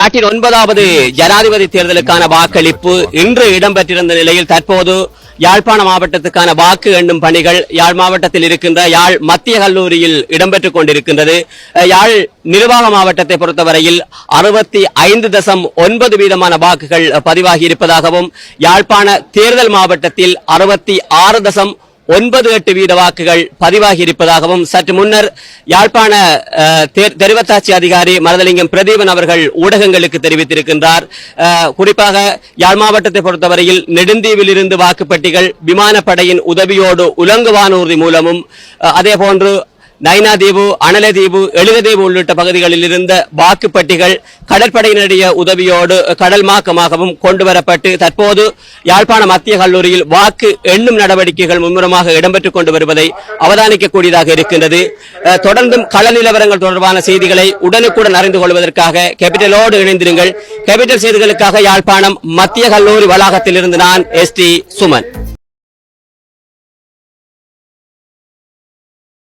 நாட்டின் ஒன்பதாவது ஜனாதிபதி தேர்தலுக்கான வாக்களிப்பு இன்று இடம்பெற்றிருந்த நிலையில் தற்போது யாழ்ப்பாண மாவட்டத்துக்கான வாக்கு எண்ணும் பணிகள் யாழ் மாவட்டத்தில் இருக்கின்ற யாழ் மத்திய கல்லூரியில் இடம்பெற்றுக் கொண்டிருக்கின்றது. யாழ் நிர்வாக மாவட்டத்தை பொறுத்தவரையில் அறுபத்தி ஐந்து தசம் ஒன்பது வீதமான வாக்குகள் பதிவாகி இருப்பதாகவும் யாழ்ப்பாண தேர்தல் மாவட்டத்தில் அறுபத்தி ஆறு தசம் ஒன்பது எட்டு வீத வாக்குகள் பதிவாகி இருப்பதாகவும் சற்று முன்னர் யாழ்ப்பாண அஹ், தெரிவத்தாட்சி அதிகாரி மரதலிங்கம் பிரதீபன் அவர்கள் ஊடகங்களுக்கு தெரிவித்திருக்கின்றார். குறிப்பாக யாழ் மாவட்டத்தை பொறுத்தவரையில் நெடுந்தீவில் இருந்து வாக்குப்பெட்டிகள் விமானப்படையின் உதவியோடு உலங்கு வானூர்தி மூலமும் அதேபோன்று அதே போன்று நைனாதீவு அனலதீவு எழுகதீவு உள்ளிட்ட பகுதிகளில் இருந்த வாக்குப்பட்டிகள் கடற்படையினுடைய உதவியோடு கடல் மாக்கமாகவும் கொண்டு வரப்பட்டு தற்போது யாழ்ப்பாண மத்திய கல்லூரியில் வாக்கு எண்ணும் நடவடிக்கைகள் மும்முரமாக இடம்பெற்றுக் கொண்டு வருவதை அவதானிக்கக்கூடியதாக இருக்கின்றது. தொடர்ந்தும் கள நிலவரங்கள் தொடர்பான செய்திகளை உடனுக்குடன் அறிந்து கொள்வதற்காக கேபிட்டலோடு இணைந்திருங்கள். கேபிட்டல் செய்திகளுக்காக யாழ்ப்பாணம் மத்திய கல்லூரி வளாகத்தில் இருந்து நான் எஸ் டி சுமன்.